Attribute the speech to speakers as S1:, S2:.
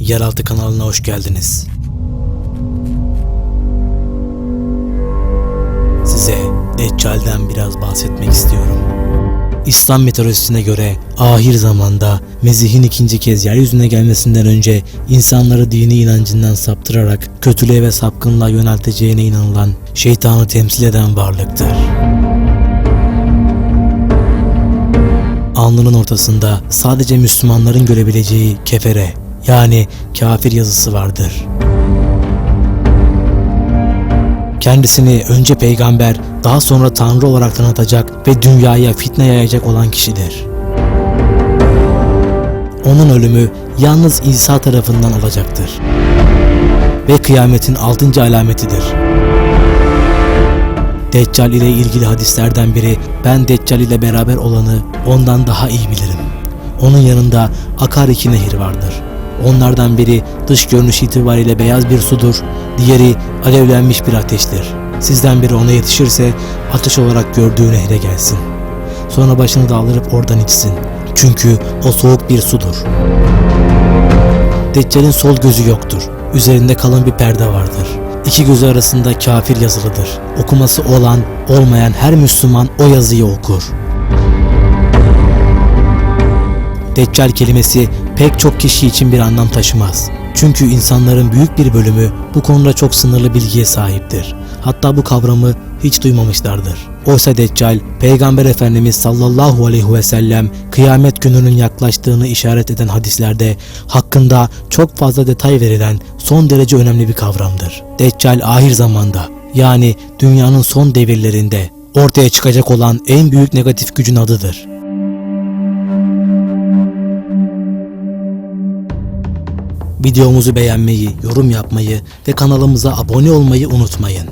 S1: Yeraltı kanalına hoş geldiniz. Size Deccal'den biraz bahsetmek istiyorum. İslam meteorolojisine göre ahir zamanda Mesih'in ikinci kez yeryüzüne gelmesinden önce insanları dini inancından saptırarak kötülüğe ve sapkınlığa yönelteceğine inanılan şeytanı temsil eden varlıktır. Alnının ortasında sadece Müslümanların görebileceği kefere yani kafir yazısı vardır. Kendisini önce peygamber, daha sonra tanrı olarak tanıtacak ve dünyaya fitne yayacak olan kişidir. Onun ölümü yalnız İsa tarafından olacaktır. Ve kıyametin altıncı alametidir. Deccal ile ilgili hadislerden biri ben Deccal ile beraber olanı ondan daha iyi bilirim. Onun yanında akar iki nehir vardır. Onlardan biri dış görünüş itibariyle beyaz bir sudur, diğeri alevlenmiş bir ateştir. Sizden biri ona yetişirse ateş olarak gördüğü nehre gelsin. Sonra başını daldırıp oradan içsin. Çünkü o soğuk bir sudur. Deccal'in sol gözü yoktur. Üzerinde kalın bir perde vardır. İki gözü arasında kafir yazılıdır. Okuması olan, olmayan her Müslüman o yazıyı okur. Deccal kelimesi pek çok kişi için bir anlam taşımaz. Çünkü insanların büyük bir bölümü bu konuda çok sınırlı bilgiye sahiptir. Hatta bu kavramı hiç duymamışlardır. Oysa Deccal, Peygamber Efendimiz sallallahu aleyhi ve sellem kıyamet gününün yaklaştığını işaret eden hadislerde hakkında çok fazla detay verilen son derece önemli bir kavramdır. Deccal ahir zamanda yani dünyanın son devirlerinde ortaya çıkacak olan en büyük negatif gücün adıdır. Videomuzu beğenmeyi, yorum yapmayı ve kanalımıza abone olmayı unutmayın.